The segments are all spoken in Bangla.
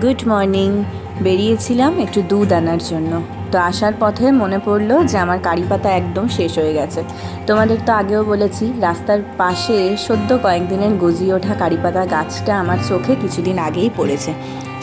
গুড মর্নিং বেরিয়েছিলাম একটু দুধ আনার জন্য। তো আসার পথে মনে পড়ল যে আমার কারি পাতা একদম শেষ হয়ে গেছে। তোমাদের তো আগেও বলেছি, রাস্তার পাশে সদ্য কয়েকদিনের গজিয়ে ওঠা কারি পাতা গাছটা আমার চোখে কিছুদিন আগেই পড়েছে।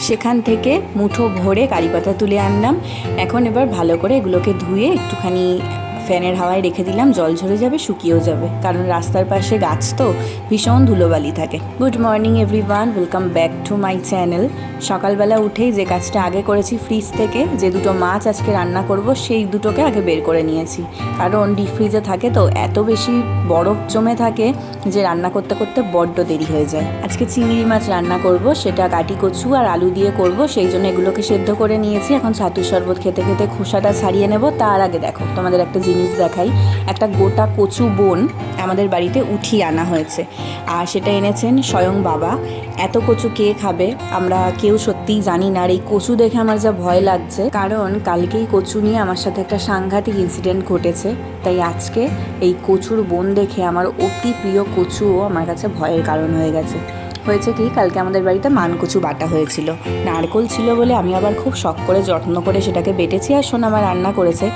সেখান থেকে মুঠো ভরে কারি পাতা তুলে আনলাম। এখন এবার ভালো করে এগুলোকে ধুয়ে একটুখানি ফ্যানের হাওয়ায় রেখে দিলাম, জল ঝরে যাবে, শুকিয়েও যাবে। কারণ রাস্তার পাশে গাছ তো ভীষণ ধুলোবালি থাকে। Good morning everyone welcome back to my channel সকালবেলা উঠেই যে কাজটা আগে করেছি ফ্রিজ থেকে, যে দুটো মাছ আজকে রান্না করব, সেই দুটোকে আগে বের করে নিয়েছি। কারণ ডিপ ফ্রিজে থাকে তো, এত বেশি বরফ জমে থাকে যে রান্না করতে করতে বড্ড দেরি হয়ে যায়। আজকে চিংড়ি মাছ রান্না করব, সেটা কাটি কচু আর আলু দিয়ে করব, সেই জন্য এগুলোকে সেদ্ধ করে নিয়েছি। এখন ছাতুর শরবত খেতে খেতে খোসাটা ছাড়িয়ে নেব। তার আগে দেখো, তোমাদের একটা জিনিস দেখাই। একটা গোটা কচু বোন আমাদের বাড়িতে উঠিয়ে আনা হয়েছে। আর সেটা এনেছেন স্বয়ং বাবা। এত কচু কে খাবে? আমরা কেউ সত্যিই জানি না। আর এই কচু দেখে আমার যা ভয় লাগছে। কারণ কালকেই কচু নিয়ে আমার সাথে একটা সাংঘাতিক ইনসিডেন্ট ঘটেছে। তাই আজকে এই কচুর বোন দেখে আমার অতি প্রিয় কচুও আমার কাছে ভয়ের কারণ হয়ে গেছে। হয়েছে কি, কালকে আমাদের বাড়িতে মানকচু বাটা হয়েছিল। নারকোল ছিল বলে আমি আবার খুব শখ করে, যত্ন করে সেটাকে বেটেছি আর আমার রান্না করেছে।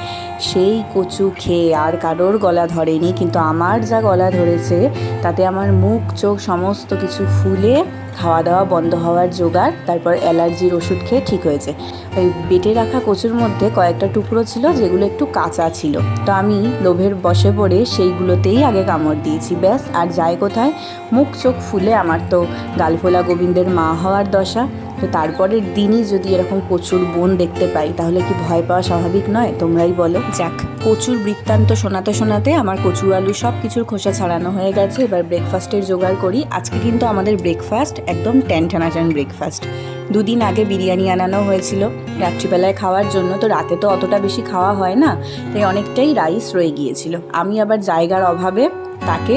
সেই কচু খেয়ে আর কারোর গলা ধরেনি, কিন্তু আমার যা গলা ধরেছে, তাতে আমার মুখ, চোখ সমস্ত কিছু ফুলে খাওয়া দাওয়া বন্ধ হওয়ার জোগাড়, তারপর অ্যালার্জির ওষুধ খেয়ে ঠিক হয়েছে। ওই বেটে রাখা কচুর মধ্যে কয়েকটা টুকরো ছিল যেগুলো একটু কাঁচা ছিল। তো আমি লোভের বসে পড়ে সেইগুলোতেই আগে কামড় দিয়েছি। ব্যাস, আর যায় কোথায়? মুখ চোখ ফুলে আমার তো গালফোলা গোবিন্দের মা হওয়ার দশা। তো তারপরের দিনই যদি এরকম প্রচুর বোন দেখতে পাই তাহলে কি ভয় পাওয়া স্বাভাবিক নয়? তোমরাই বলো। যাক। প্রচুর বৃত্তান্ত শোনাতে শোনাতে আমার কচু আলু সব কিছুর খোসা ছাড়ানো হয়ে গেছে। এবার ব্রেকফাস্টের জোগাড় করি। আজকে কিন্তু আমাদের ব্রেকফাস্ট একদম ট্যান টানাটান ব্রেকফাস্ট দুদিন আগে বিরিয়ানি আনানো হয়েছিল রাত্রিবেলায় খাওয়ার জন্য। তো রাতে তো অতটা বেশি খাওয়া হয় না তাই অনেকটাই রাইস রয়ে গিয়েছিল। আমি আবার জায়গার অভাবে তাকে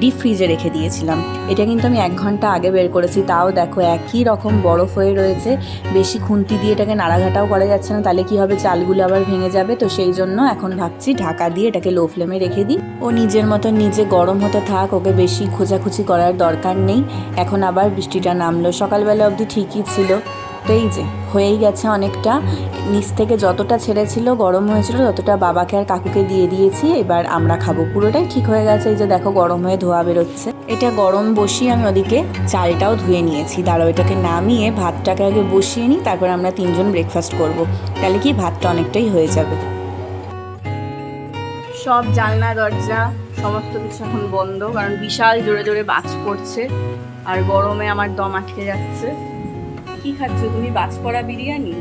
ডিপ ফ্রিজে রেখে দিয়েছিলাম। এটা কিন্তু আমি এক ঘণ্টা আগে বের করেছি। তাও দেখো, একই রকম বরফ হয়ে রয়েছে। বেশি খুন্তি দিয়ে এটাকে নাড়াঘাটাও করা যাচ্ছে না। তাহলে কি হবে? চালগুলো আবার ভেঙে যাবে। তো সেই জন্য এখন ভাবছি ঢাকা দিয়ে এটাকে লো ফ্লেমে রেখে দিই। ও নিজের মতো নিজে গরম হতে থাক। ওকে বেশি খোঁজাখুচি করার দরকার নেই। এখন আবার বৃষ্টিটা নামলো। সকালবেলা অবধি ঠিকই ছিল। তো এই যে হয়েই গেছে অনেকটা। নিচ থেকে যতটা ছেড়েছিল গরম হয়েছিল, ততটা বাবাকে আর কাকুকে দিয়ে দিয়েছি। এবার আমরা খাব। পুরোটাই ঠিক হয়ে গেছে। এই যে দেখো গরম হয়ে ধোয়া বেরোচ্ছে। এটা গরম বসিয়ে আমি ওদিকে চালটাও ধুয়ে নিয়েছি। দাঁড়াও, এটাকে নামিয়ে ভাতটাকে আগে বসিয়ে নিই, তারপর আমরা তিনজন ব্রেকফাস্ট করব। তাহলে কি ভাতটা অনেকটাই হয়ে যাবে। সব জানলা, দরজা, সমস্ত কিছু এখন বন্ধ, কারণ বিশাল জোরে জোরে বাজ পড়ছে। আর গরমে আমার দম আটকে যাচ্ছে। কি খাচ্ছ? তুমি বাজ পড়া বিরিয়ানি?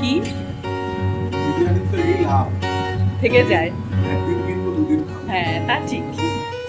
কি? থেকে যায়। হ্যাঁ তা ঠিক।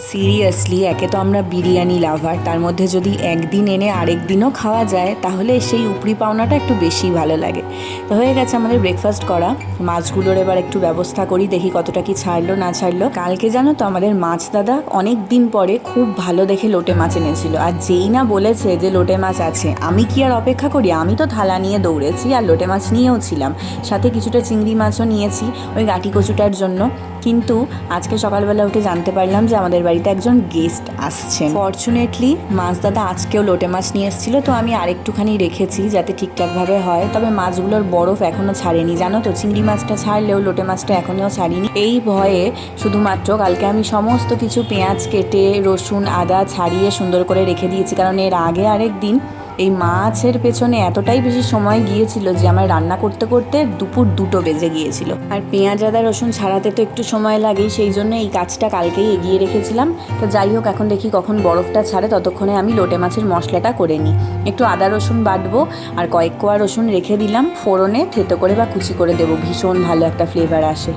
সিরিয়াসলি, একে তো আমরা বিরিয়ানি লাভার। তার মধ্যে যদি একদিন এনে আরেক দিনও খাওয়া যায়, তাহলে সেই উপরি পাওনাটা একটু বেশি ভালো লাগে। তো হয়ে গেছে আমাদের ব্রেকফাস্ট করা। মাছগুলোর এবার একটু ব্যবস্থা করি, দেখি কতটা কি ছাড়লো, না ছাড়লো। কালকে জানো তো আমাদের মাছ দাদা অনেক দিন পরে খুব ভালো দেখে লোটে মাছ এনেছিল। আর যেই না বলেছে যে লোটে মাছ আছে, আমি কি আর অপেক্ষা করি? আমি তো থালা নিয়ে দৌড়েছি আর লোটে মাছ নিয়েও ছিলাম। সাথে কিছুটা চিংড়ি মাছও নিয়েছি ওই গাটি কচুটার জন্য। কিন্তু আজকে সকালবেলা উঠে জানতে পারলাম যে আমাদের বাড়িতে একজন গেস্ট আসছেন। ফর্চুনেটলি মাছ দাদা আজকেও লোটে মাছ নিয়ে এসেছিল, তো আমি আরেকটুখানি রেখেছি যাতে ঠিকঠাকভাবে হয়। তবে মাছগুলোর বরফ এখনও ছাড়েনি, জানো তো? চিংড়ি মাছটা ছাড়লেও লোটে মাছটা এখনও ছাড়িনি। এই ভয়ে শুধুমাত্র কালকে আমি সমস্ত কিছু পেঁয়াজ কেটে, রসুন, আদা ছাড়িয়ে সুন্দর করে রেখে দিয়েছি, কারণ এর আগে আরেক দিন এই মাছের পেছনে এতটাই বেশি সময় গিয়েছিল যে আমার রান্না করতে করতে দুপুর দুটো বেজে গিয়েছিল। আর পেঁয়াজ, আদা, রসুন ছাড়াতে তো একটু সময় লাগেই, সেই জন্য এই কাজটা কালকেই এগিয়ে রেখেছিলাম। তো যাই হোক, এখন দেখি কখন বরফটা ছাড়ে, ততক্ষণে আমি লোটে মাছের মশলাটা করে নিই। একটু আদা, রসুন বাটবো আর কয়েক কোয়া রসুন রেখে দিলাম ফোড়নে, থেতো করে বা কুচি করে দেবো, ভীষণ ভালো একটা ফ্লেভার আসে।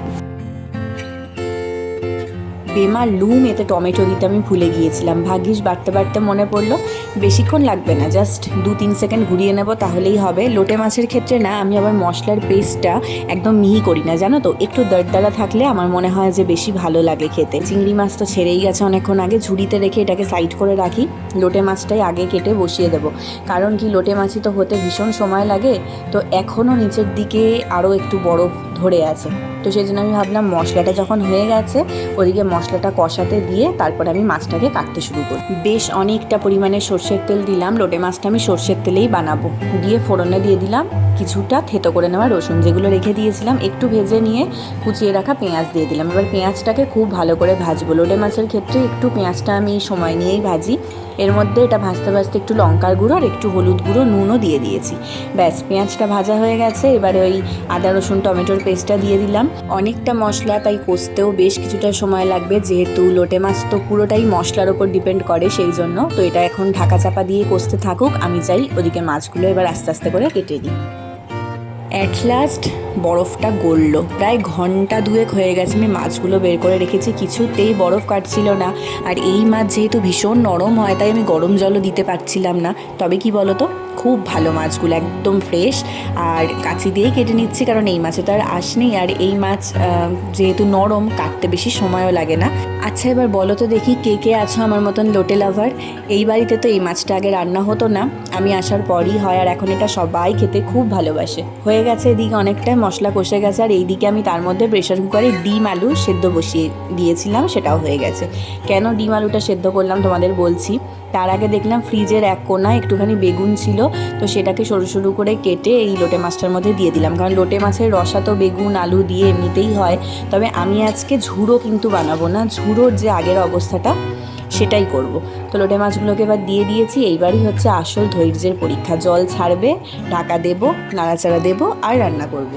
বেমা লুম, এতে টমেটো দিতে আমি ভুলে গিয়েছিলাম। ভাগ্যিস বাড়তে বাড়তে মনে পড়ল, বেশিক্ষণ লাগবে না, জাস্ট দু তিন সেকেন্ড ঘুরিয়ে নেব, তাহলেই হবে। লোটে মাছের ক্ষেত্রে না, আমি আবার মশলার পেস্টটা একদম মিহি করি না, জানো তো? একটু দরদারা থাকলে আমার মনে হয় যে বেশি ভালো লাগে খেতে। চিংড়ি মাছ তো ছেড়েই গেছে অনেকক্ষণ আগে, ঝুড়িতে রেখে এটাকে সাইড করে রাখি, লোটে মাছটাই আগে কেটে বসিয়ে দেবো। কারণ কি, লোটে মাছই তো হতে ভীষণ সময় লাগে, তো এখনও নিচের দিকে আরও একটু বরফ ধরে আছে। তো সেই জন্য আমি ভাবলাম মশলাটা যখন হয়ে গেছে, ওদিকে মশলাটা কষাতে দিয়ে তারপর আমি মাছটাকে কাটতে শুরু করি। বেশ অনেকটা পরিমাণে সর্ষের তেল দিলাম, লোটে মাছটা আমি সর্ষের তেলেই বানাবো। দিয়ে ফোড়নে দিয়ে দিলাম কিছুটা থেতো করে নেওয়া রসুন, যেগুলো রেখে দিয়েছিলাম, একটু ভেজে নিয়ে কুচিয়ে রাখা পেঁয়াজ দিয়ে দিলাম। এবার পেঁয়াজটাকে খুব ভালো করে ভাজবো। লোটে মাছের ক্ষেত্রে একটু পেঁয়াজটা আমি সময় নিয়েই ভাজি। এর মধ্যে এটা ভাজতে ভাজতে একটু লঙ্কার গুঁড়ো আর একটু হলুদ গুঁড়ো, নুনও দিয়ে দিয়েছি। ব্যাস, পেঁয়াজটা ভাজা হয়ে গেছে। এবারে ওই আদা, রসুন, টমেটোর পেস্টটা দিয়ে দিলাম। অনেকটা মশলা, তাই কষতেও বেশ কিছুটা সময় লাগবে, যেহেতু লোটে মাছ তো পুরোটাই মশলার ওপর ডিপেন্ড করে সেই জন্য। তো এটা এখন ঢাকা চাপা দিয়ে কষতে থাকুক, আমি চাই ওদিকে মাছগুলো এবার আস্তে আস্তে করে কেটে দিই অ্যাট লাস্ট বরফটা গলল। প্রায় ঘণ্টা দুয়েক হয়ে গেছে আমি মাছগুলো বের করে রেখেছি, কিছুতেই বরফ কাটছিল না। আর এই মাছ যেহেতু ভীষণ নরম হয়, তাই আমি গরম জলও দিতে পারছিলাম না। তবে কি বলো তো খুব ভালো মাছগুলো, একদম ফ্রেশ আর কাঁচি দিয়েই কেটে নিচ্ছি, কারণ এই মাছে তো আর আঁশ নেই। আর এই মাছ যেহেতু নরম, কাটতে বেশি সময়ও লাগে না। আচ্ছা এবার বলো তো দেখি কে কে আছো আমার মতন লোটে লাভার? এই বাড়িতে তো এই মাছটা আগে রান্না হতো না। আমি আসার পরই হয়, আর এখন এটা সবাই খেতে খুব ভালোবাসে। হয়ে গেছে এদিকে অনেকটাই মশলা কষে গেছে, আর এইদিকে আমি তার মধ্যে প্রেশার কুকারে ডিম আলু সেদ্ধ বসিয়ে দিয়েছিলাম, সেটাও হয়ে গেছে। কেন ডিম আলুটা সেদ্ধ করলাম তোমাদের বলছি। তার আগে দেখলাম ফ্রিজের এক কোনায় একটুখানি বেগুন ছিল, তো সেটাকে সরু সরু করে কেটে এই লোটে মাছটার মধ্যে দিয়ে দিলাম। কারণ লোটে মাছের রসা তো বেগুন, আলু দিয়ে এমনিতেই হয়। তবে আমি আজকে ঝুড়ো কিন্তু বানাবো না, ঝুড়োর যে আগের অবস্থাটা সেটাই করব। তো লোটে মাছগুলোকে এবার দিয়ে দিয়েছি, এইবারই হচ্ছে আসল ধৈর্যের পরীক্ষা। জল ছাড়বে, ঢাকা দেবো, নাড়াচাড়া দেবো আর রান্না করব।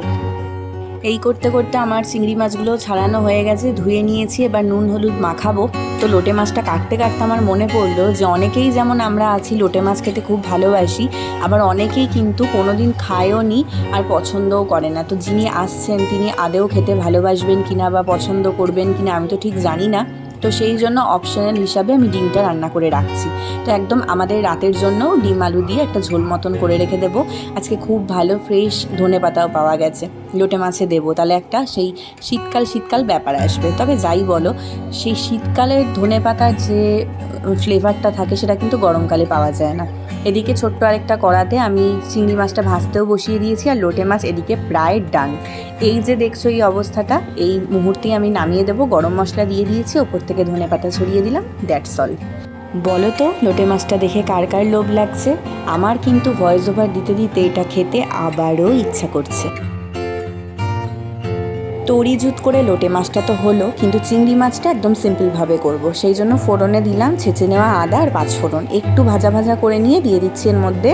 এই করতে করতে আমার চিংড়ি মাছগুলো ছাড়ানো হয়ে গেছে, ধুয়ে নিয়েছি, এবার নুন হলুদ মাখাবো। তো লোটে মাছটা কাটতে কাটতে আমার মনে পড়ল যে অনেকেই যেমন আমরা আছি, লোটে মাছ খেতে খুব ভালোবাসি, আবার অনেকেই কিন্তু কোনো দিন খায়ও নি আর পছন্দও করে না। তো যিনি আসছেন, তিনি আদেও খেতে ভালোবাসবেন কিনা বা পছন্দ করবেন কিনা আমি তো ঠিক জানি না। তো সেই জন্য অপশনাল হিসাবে আমি ডিমটা রান্না করে রাখছি। তো একদম আমাদের রাতের জন্য ডিম আলু দিয়ে একটা ঝোল মতন করে রেখে দেবো। আজকে খুব ভালো ফ্রেশ ধনে পাতাও পাওয়া গেছে। লোটে মাছে দেবো, তাহলে একটা সেই শীতকাল শীতকাল ব্যাপার আসবে। তবে যাই বলো, সেই শীতকালের ধনে পাতার যে ফ্লেভারটা থাকে সেটা কিন্তু গরমকালে পাওয়া যায় না। এদিকে ছোট্ট আরেকটা কড়াতে আমি চিংড়ি মাছটা ভাজতেও বসিয়ে দিয়েছি আর লোটে মাছ এদিকে প্রায় ডান। এই যে দেখছ এই অবস্থাটা, এই মুহূর্তে আমি নামিয়ে দেবো, গরম মশলা দিয়ে দিয়েছি, ওপর থেকে ধনে পাতা ছড়িয়ে দিলাম দ্যাটস অল বলো তো, লোটে মাছটা দেখে কার কার লোভ লাগছে? আমার কিন্তু ভয়েস ওভার দিতে দিতে এটা খেতে আবারও ইচ্ছা করছে। তরি জুত করে লোটে মাছটা তো হলো, কিন্তু চিংড়ি মাছটা একদম সিম্পলভাবে করব। সেই জন্য ফোড়নে দিলাম, ছেঁচে নেওয়া আদা আর পাঁচ ফোড়ন। একটু ভাজা ভাজা করে নিয়ে দিয়ে দিচ্ছি এর মধ্যে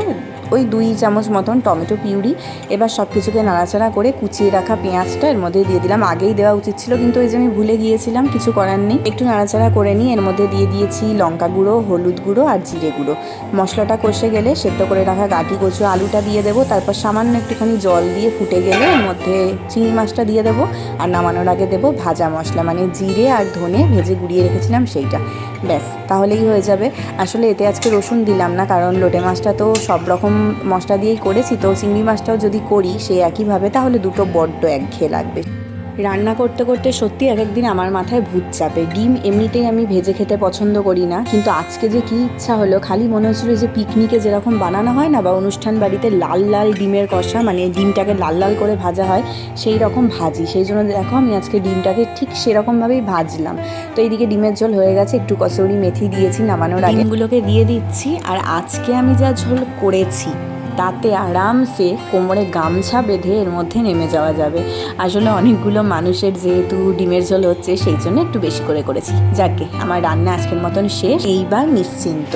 ওই দুই চামচ মতন টমেটো পিউরি, এবার সব কিছুকে নাড়াচাড়া করে কুচিয়ে রাখা পেঁয়াজটা এর মধ্যে দিয়ে দিলাম। আগেই দেওয়া উচিত ছিল, কিন্তু ওই যে আমি ভুলে গিয়েছিলাম, কিছু করার নেই। একটু নাড়াচাড়া করে নিয়ে এর মধ্যে দিয়ে দিয়েছি লঙ্কা গুঁড়ো, হলুদ গুঁড়ো আর জিরে গুঁড়ো। মশলাটা কষে গেলে সেদ্ধ করে রাখা গাটি কচু আলুটা দিয়ে দেবো, তারপর সামান্য একটুখানি জল দিয়ে ফুটে গেলে এর মধ্যে চিংড়ি মাছটা দিয়ে দেবো। আর নামানোর আগে দেবো ভাজা মশলা মানে জিরে আর ধনে ভেজে গুঁড়িয়ে রেখেছিলাম সেইটা। ব্যাস, তাহলেই হয়ে যাবে। আসলে এতে আজকে রসুন দিলাম না, কারণ লোটে মাছটা তো সব রকম মশলা দিয়েই করেছি, তো চিংড়ি মাছটাও যদি করি সেই একইভাবে, তাহলে দুটো বড্ড একঘেয়ে লাগবে। রান্না করতে করতে সত্যি এক একদিন আমার মাথায় ভূত চাপে। ডিম এমনিতেই আমি ভেজে খেতে পছন্দ করি না, কিন্তু আজকে যে কী ইচ্ছা হলো, খালি মনে হচ্ছিল যে পিকনিকে যেরকম বানানো হয় না বা অনুষ্ঠান বাড়িতে লাল লাল ডিমের কষা মানে ডিমটাকে লাল লাল করে ভাজা হয়, সেই রকম ভাজি। সেই জন্য দেখো আমি আজকে ডিমটাকে ঠিক সেরকমভাবেই ভাজলাম। তো এইদিকে ডিমের ঝোল হয়ে গেছে, একটু কসৌরি মেথি দিয়েছি নামানোর আগে। ডিমগুলোকে দিয়ে দিচ্ছি, আর আজকে আমি যা ঝোল করেছি তাতে আরামসে কোমরে গামছা বেঁধে এর মধ্যে নেমে যাওয়া যাবে। আসলে অনেকগুলো মানুষের যেহেতু ডিমের ঝোল হচ্ছে সেই জন্য একটু বেশি করে করেছি। যাকে আমার রান্না আজকের মতন শেষ। এইবার নিশ্চিন্ত।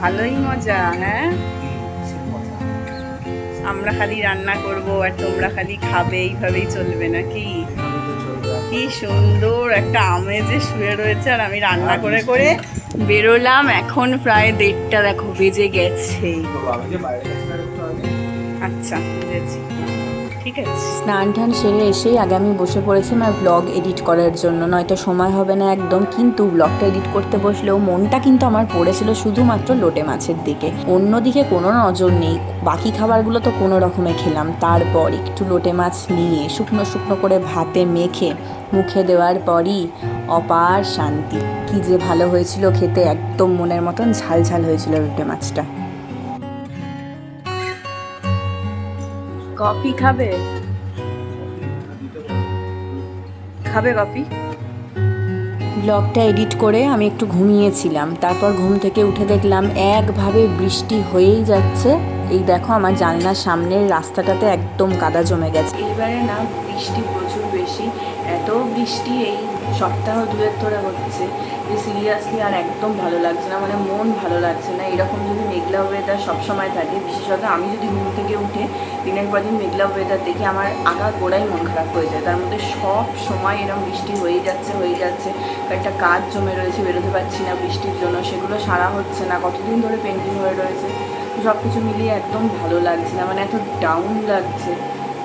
ভালোই মজা হ্যাঁ? আমরা খালি রান্না করব আর তোমরা খালি খাবে এইভাবেই চলবে নাকি? কি সুন্দর একটা আমেজে শুয়ে রয়েছে আর আমি রান্না করে করে বেরোলাম এখন প্রায় দেড়টা দেখো বেজে গেছে। আচ্ছা বুঝেছি ঠিক আছে। স্নান টান সেরে এসেই আগে আমি বসে পড়েছি, আমার ব্লগ এডিট করার জন্য। নয়তো সময় হবে না একদম, কিন্তু ব্লগটা এডিট করতে বসলেও মনটা কিন্তু আমার পড়েছিল শুধুমাত্র লোটে মাছের দিকে। অন্যদিকে কোনো নজর নেই, বাকি খাবারগুলো তো কোনো রকমে খেলাম। তারপর একটু লোটে মাছ নিয়ে শুকনো শুকনো করে ভাতে মেখে, মুখে দেওয়ার পরই অপার শান্তি। কি যে ভালো হয়েছিল খেতে, একদম মনের মতন ঝাল ঝাল হয়েছিল লোটে মাছটা। কফি খাবে? খাবে কফি? ব্লগটা এডিট করে আমি একটু ঘুমিয়েছিলাম। তারপর ঘুম থেকে উঠে দেখলাম একভাবে বৃষ্টি হয়েই যাচ্ছে। এই দেখো আমার জানলার সামনের রাস্তাটাতে একদম কাদা জমে গেছে। এবারে না বৃষ্টি প্রচুর বেশি। এত বৃষ্টি এই সপ্তাহ দুয়ের ধরে হচ্ছে। যে সিরিয়াসলি আর একদম ভালো লাগছে না মানে মন ভালো লাগছে না। এরকম যদি মেঘলা ওয়েদার সবসময় থাকে, বিশেষত আমি যদি ঘুম থেকে উঠে দিনের পর দিন মেঘলা ওয়েদার দেখে, আমার আগা গোড়াই মন খারাপ হয়ে যায়। তার মধ্যে সব সময় এরকম বৃষ্টি হয়েই যাচ্ছে হয়ে যাচ্ছে। একটা কাজ জমে রয়েছে, বেরোতে পারছি না বৃষ্টির জন্য। সেগুলো সারা হচ্ছে না, কতদিন ধরে পেন্টিং হয়ে রয়েছে। সব কিছু মিলিয়ে একদম ভালো লাগছে না মানে এত ডাউন লাগছে।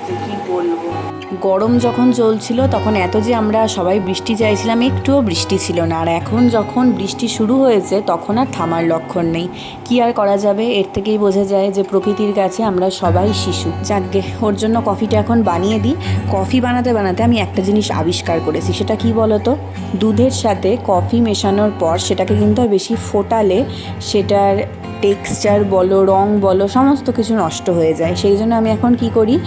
কি বলব? গরম যখন চলছিল, তখন এত যে আমরা সবাই বৃষ্টি চাইছিলাম, একটুও বৃষ্টি ছিল না। আর এখন যখন বৃষ্টি শুরু হয়েছে, তখন আর থামার লক্ষণ নেই। কি আর করা যাবে? এর থেকেই বোঝা যায় যে প্রকৃতির কাছে আমরা সবাই শিশু। যাকগে, ওর জন্য কফিটা এখন বানিয়ে দিই। কফি বানাতে বানাতে আমি একটা জিনিস আবিষ্কার করেছি। সেটা কি বলতো? দুধের সাথে কফি মেশানোর পর সেটাকে কিন্তু বেশি ফোটালে সেটার টেক্সচার বলো, রং বলো, সমস্ত কিছু নষ্ট হয়ে যায়। সেই জন্য আমি এখন কি করি?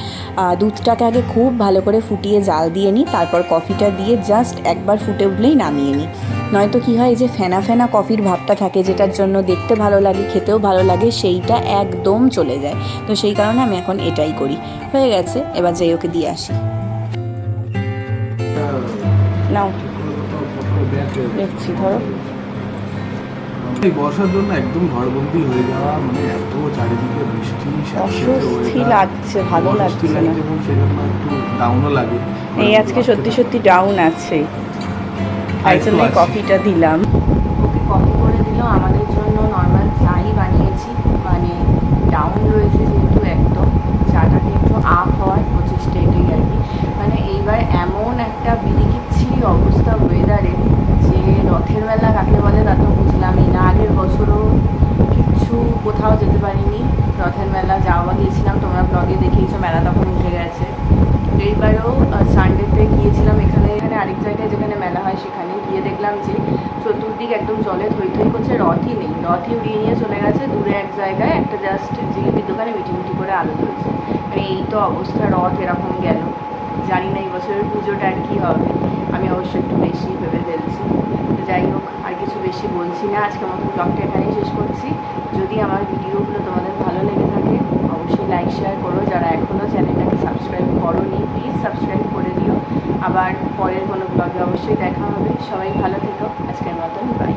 দুধটাকে আগে খুব ভালো করে ফুটিয়ে জাল দিয়ে নিই, তারপর কফিটা দিয়ে জাস্ট একবার ফুটে উঠলেই নামিয়ে নিই। নয়তো কি হয় যে ফেনা ফেনা কফির ভাবটা থাকে যেটার জন্য দেখতে ভালো লাগে, খেতেও ভালো লাগে, সেইটা একদম চলে যায়। তো সেই কারণে আমি এখন এটাই করি। হয়ে গেছে, এবার যাই ওকে দিয়ে আসি। নাও। দেখছি, ধরো। এই বর্ষার জন্য একদম ঘরবন্দি হয়ে যাওয়া মানে এত চারিদিকে বৃষ্টি অস্বস্তি লাগছে ভালো লাগছে না। এবং সেজন্য একটু ডাউনও লাগে। এই আজকে সত্যি সত্যি ডাউন আছে। তাই জন্য কফিটা দিলাম। ওকে কফি করে দিল। আমাদের জন্য নর্মাল চাই বানিয়েছি। মানে ডাউন রয়েছে যেহেতু একদম। চাটাকে একটু আপ হওয়ার প্রচেষ্টা এটাই আর কি। মানে এইবার এমন একটা বিলিকিচ্ছিরি অবস্থা ওয়েদারে যে রথের মেলা কাকে বুঝলামই না, আগের বছরও কিচ্ছু কোথাও যেতে পারিনি। রথের মেলা যাওয়া গিয়েছিলাম, তোমরা ব্লগে দেখিয়েছো মেলা তখন উঠে গেছে। এইবারও সানডেতে গিয়েছিলাম এখানে। এখানে আরেক জায়গায় যেখানে মেলা হয়, সেখানে গিয়ে দেখলাম যে চতুর্দিক একদম জলে থই থই করছে, রথই নেই। রথই উড়িয়ে নিয়ে চলে গেছে, দূরে এক জায়গায় একটা জাস্ট জিলিপির দোকানে মিটি মিটি করে আলো ধরছে মানে এই তো অবস্থা, রথ এরকম গেল। জানি না এই বছরের পুজোটা আর কি হবে। আমি অবশ্য একটু বেশি ভেবে ফেলছি তো যাই হোক আর কিছু বেশি বলছি, না, আজকে আমার ব্লগটা এখানেই শেষ করছি। যদি আমার ভিডিওগুলো তোমাদের ভালো লেগে থাকে, অবশ্যই লাইক শেয়ার করো। যারা এখনও চ্যানেলটাকে সাবস্ক্রাইব করো নি প্লিজ সাবস্ক্রাইব করে দিও। আবার পরের কোনো ব্লগে অবশ্যই দেখা হবে। সবাই ভালো থেকো। আজকের মতন বাই